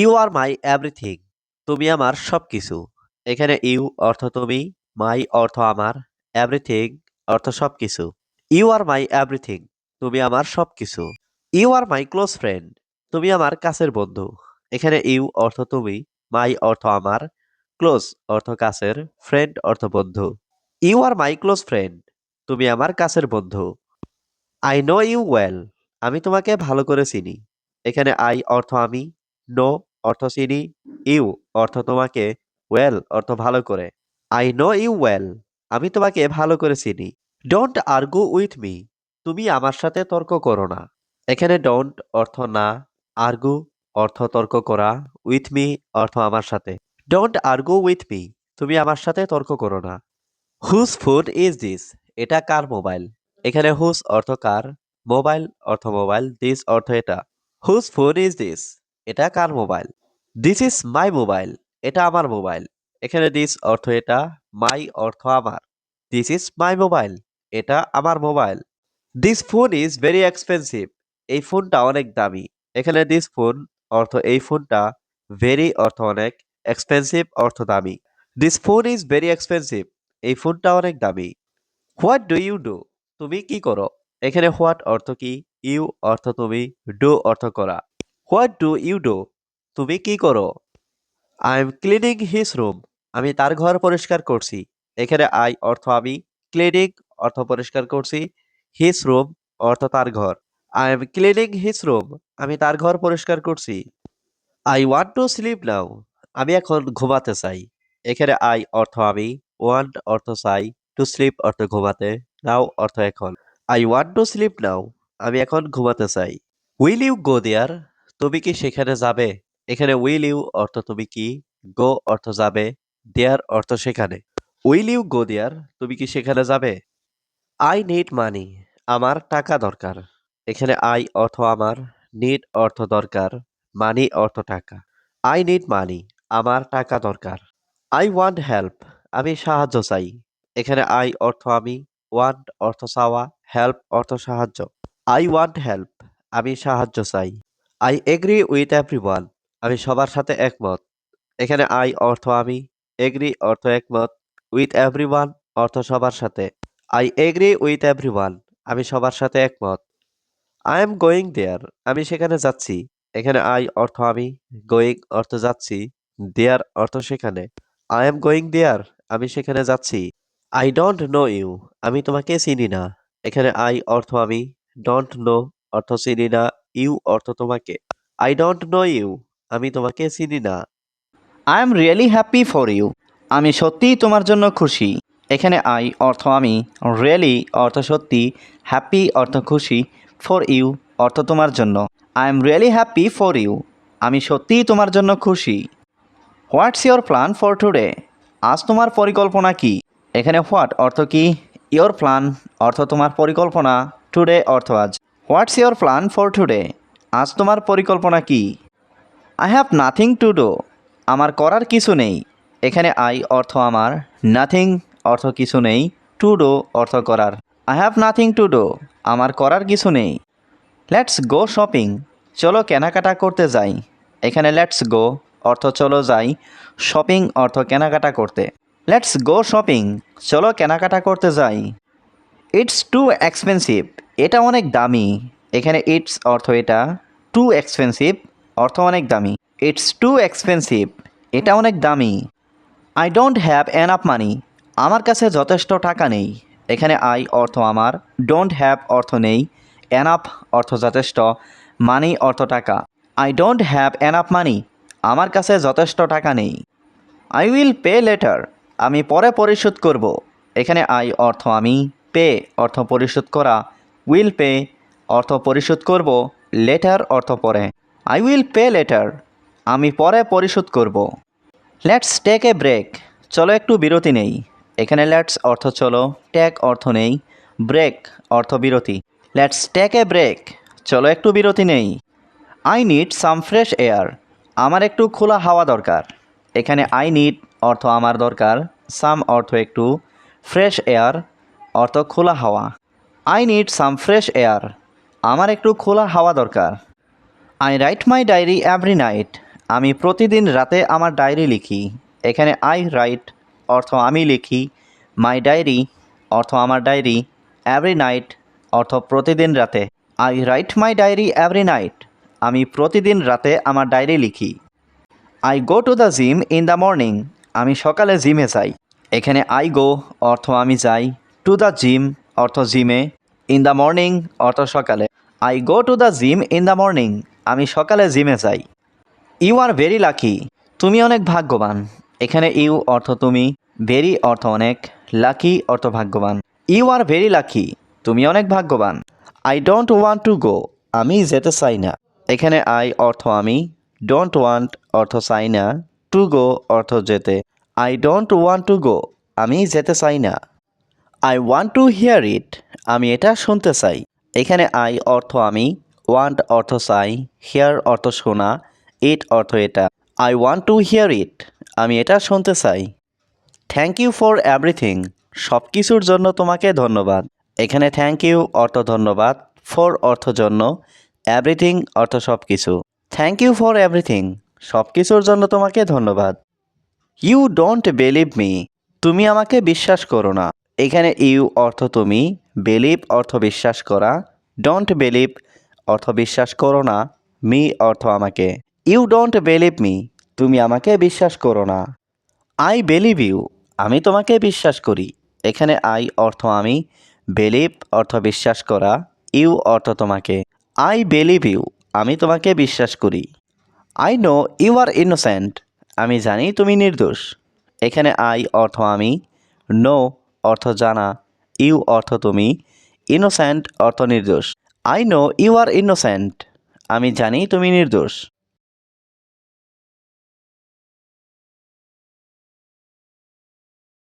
You are my everything, তুমি আমার সব কিছু এখানে ইউ অর্থ তুমি, মাই অর্থ আমার, এভরিথিং অর্থ সব কিছু ইউ আর মাই এভরিথিং, তুমি আমার সব কিছু you are my close friend, তুমি আমার কাছের বন্ধু। এখানে ইউ অর্থ তুমি, মাই অর্থ আমার, ক্লোজ অর্থ কাছের, ফ্রেন্ড অর্থ বন্ধু। You are my close friend, তুমি আমার কাছের বন্ধু। আই নো ইউ ওয়েল, আমি তোমাকে ভালো করে চিনি। এখানে আই অর্থ আমি নো অর্থ চিনি ইউ অর্থ তোমাকে ওয়েল অর্থ ভালো করে। আই নো ইউ ওয়েল আমি তোমাকে ভালো করে চিনি। ডোন্ট আর্গু উইথ মি তুমি আমার সাথে তর্ক করো না। এখানে ডোন্ট অর্থ না আর্গু অর্থ তর্ক করা উইথ মি অর্থ আমার সাথে। ডোন্ট আর্গু উইথ মি তুমি আমার সাথে তর্ক করো না। হুজ ফোন ইজ দিস এটা কার মোবাইল এখানে হুজ অর্থ কার? মোবাইল অর্থ মোবাইল দিস অর্থ এটা। হুজ ফোন ইজ দিস এটা কার mobile? This is my mobile এটা আমার মোবাইল। এখানে দিস অর্থ এটা মাই অর্থ আমার। দিস ইজ মাই মোবাইল এটা আমার mobile. This phone is very expensive এই ফোনটা অনেক দামি। এখানে দিস ফোন অর্থ এই ফোনটা ভেরি অর্থ অনেক এক্সপেন্সিভ অর্থ দামি। This phone is very expensive এই ফোনটা অনেক দামি। হোয়াট ডু ইউ ডু তুমি কি করো? এখানে হোয়াট অর্থ কি? ইউ অর্থ তুমি ডু অর্থ করা। হোয়াট ডু ইউ ডু তুমি কি করো? I am cleaning his room আমি তার ঘর পরিষ্কার করছি। এখানে আই অর্থ আমি ক্লিনিং অর্থ পরিষ্কার করছি। হিস রুম অর্থ তার ঘর। I am cleaning his room আমি তার ঘর পরিষ্কার করছি। I want to sleep now আমি এখন ঘুমাতে চাই। এখানে আই অর্থ আমি ওয়ান্ট অর্থ চাই। টু স্লিপ অর্থ ঘুমাতে। নাও অর্থ এখন। I want to sleep now আমি এখন ঘুমাতে চাই। উইল ইউ গো দেয়ার তুমি কি সেখানে যাবে? এখানে উইল ইউ অর্থ তুমি কি? গো অর্থ যাবে। দেয়ার অর্থ সেখানে। উইল ইউ গো দেয়ার তুমি কি সেখানে যাবে? আই নিড মানি আমার টাকা দরকার। এখানে আই অর্থ আমার নিড অর্থ দরকার মানি অর্থ টাকা। আই নিড মানি আমার টাকা দরকার। আই ওয়ান্ট হেল্প আমি সাহায্য চাই। এখানে আই অর্থ আমি ওয়ান্ট অর্থ চাওয়া হেল্প অর্থ সাহায্য। আই ওয়ান্ট হেল্প আমি সাহায্য চাই। আই এগ্রি উইথ এভরি আমি সবার সাথে একমত। এখানে আই অর্থ আমি এগ্রি অর্থ একমত। উইথ এভরি অর্থ সবার সাথে। আই এগ্রি উইথ এভরি আমি সবার সাথে একমত। আই এম গোয়িং দেয়ার আমি সেখানে যাচ্ছি। এখানে আই অর্থ আমি গোয়িং অর্থ যাচ্ছি। দেয়ার অর্থ সেখানে। আই এম গোয়িং দেয়ার আমি সেখানে যাচ্ছি। আই ডোন্ট নো ইউ আমি তোমাকে চিনি না। এখানে আই অর্থ আমি ডোন্ট নো অর্থ চিনি না। ইউ অর্থ তোমাকে। আই ডোন্ট নো ইউ আমি তোমাকে চিনি না। I am really happy for you আমি সত্যিই তোমার জন্য খুশি। এখানে আই অর্থ আমি রিয়েলি অর্থ সত্যি হ্যাপি অর্থ খুশি ফর ইউ অর্থ তোমার জন্য। I am really happy for you আমি সত্যিই তোমার জন্য খুশি। What's your plan for today আজ তোমার পরিকল্পনা কি? এখানে হোয়াট অর্থ কি? ইয়োর প্ল্যান অর্থ তোমার পরিকল্পনা। টুডে অর্থ আজ। What's your plan for today আজ তোমার পরিকল্পনা কি? I have nothing to do আমার করার কিছু নেই। এখানে আই অর্থ আমার। নাথিং অর্থ কিছু নেই। টু ডু অর্থ করার। I have nothing to do আমার করার কিছু নেই। লেটস গো শপিং চলো কেনাকাটা করতে যাই। এখানে লেটস গো অর্থ চলো যাই। শপিং অর্থ কেনাকাটা করতে। লেটস গো শপিং চলো কেনাকাটা করতে যাই। ইটস টু এক্সপেন্সিভ এটা অনেক দামি। এখানে ইটস অর্থ এটা টু এক্সপেন্সিভ অর্থ অনেক দামি। ইটস টু এক্সপেন্সিভ এটা অনেক দামি। I don't have enough money আমার কাছে যথেষ্ট টাকা নেই। এখানে আই অর্থ আমার ডোন্ট হ্যাভ অর্থ নেই। এনাফ অর্থ যথেষ্ট মানি অর্থ টাকা। I don't have enough money আমার কাছে যথেষ্ট টাকা নেই। আই উইল পে লেটার আমি পরে পরিশোধ করব। এখানে আই অর্থ আমি পে অর্থ পরিশোধ করা। উইল পে অর্থ পরিশোধ করব লেটার অর্থ পরে। আই উইল পে লেটার আমি পরে পরিশোধ করব। লেটস টেক এ ব্রেক চলো একটু বিরতি নেই। এখানে লেটস অর্থ চলো টেক অর্থ নেই ব্রেক অর্থ বিরতি। লেটস টেক এ ব্রেক চলো একটু বিরতি নেই। I need some fresh air আমার একটু খোলা হাওয়া দরকার। এখানে আই নিড অর্থ আমার দরকার সাম অর্থ একটু ফ্রেশ এয়ার অর্থ খোলা হাওয়া। I need some fresh air আমার একটু খোলা হাওয়া দরকার। I write my diary every night আমি প্রতিদিন রাতে আমার ডায়েরি লিখি। এখানে আই রাইট অর্থ আমি লিখি। মাই ডায়েরি অর্থ আমার ডায়েরি এভরি নাইট অর্থ প্রতিদিন রাতে। I write my diary every night আমি প্রতিদিন রাতে আমার ডায়েরি লিখি। I go to the gym in the morning আমি সকালে জিমে যাই। এখানে আই গো অর্থ আমি যাই। টু দ্য জিম অর্থ জিমে ইন দ্য মর্নিং অর্থ সকালে। I go to the gym in the morning আমি সকালে জিমে যাই। ইউ আর ভেরি লাকি তুমি অনেক ভাগ্যবান। এখানে ইউ অর্থ তুমি ভেরি অর্থ অনেক লাকি অর্থ ভাগ্যবান। ইউ আর ভেরি লাকি তুমি অনেক ভাগ্যবান। I don't want to go আমি যেতে চাই না। এখানে আই অর্থ আমি ডোন্ট ওয়ান্ট অর্থ চাই না। টু গো অর্থ যেতে। I don't want to go আমি যেতে চাই না। I want to hear it আমি এটা শুনতে চাই। এখানে আই অর্থ আমি ওয়ান্ট অর্থ চাই হিয়ার অর্থ শোনা ইট অর্থ এটা। I want to hear it আমি এটা শুনতে চাই। থ্যাংক ইউ ফর এভরিথিং সব কিছুর জন্য তোমাকে ধন্যবাদ। এখানে থ্যাংক ইউ অর্থ ধন্যবাদ ফর অর্থ জন্য এভরিথিং অর্থ সব কিছু থ্যাংক ইউ ফর এভরিথিং সব কিছুর জন্য তোমাকে ধন্যবাদ। ইউ ডোন্ট বিলিভ মি তুমি আমাকে বিশ্বাস করো না। এখানে ইউ অর্থ তুমি বিলিভ অর্থ বিশ্বাস করা ডোন্ট বিলিভ অর্থ বিশ্বাস করো না মি অর্থ আমাকে। ইউ ডোন্ট বিলিভ মি তুমি আমাকে বিশ্বাস করো না। আই বিলিভ ইউ আমি তোমাকে বিশ্বাস করি। এখানে আই অর্থ আমি বিলিভ অর্থ বিশ্বাস করা ইউ অর্থ তোমাকে। আই বিলিভ ইউ আমি তোমাকে বিশ্বাস করি। I know you are innocent আমি জানি তুমি নির্দোষ। এখানে আই অর্থ আমি নো অর্থ জানা, ইউ অর্থ তুমি, ইনোসেন্ট অর্থ নির্দোষ। I know you are innocent. আমি জানি তুমি নির্দোষ।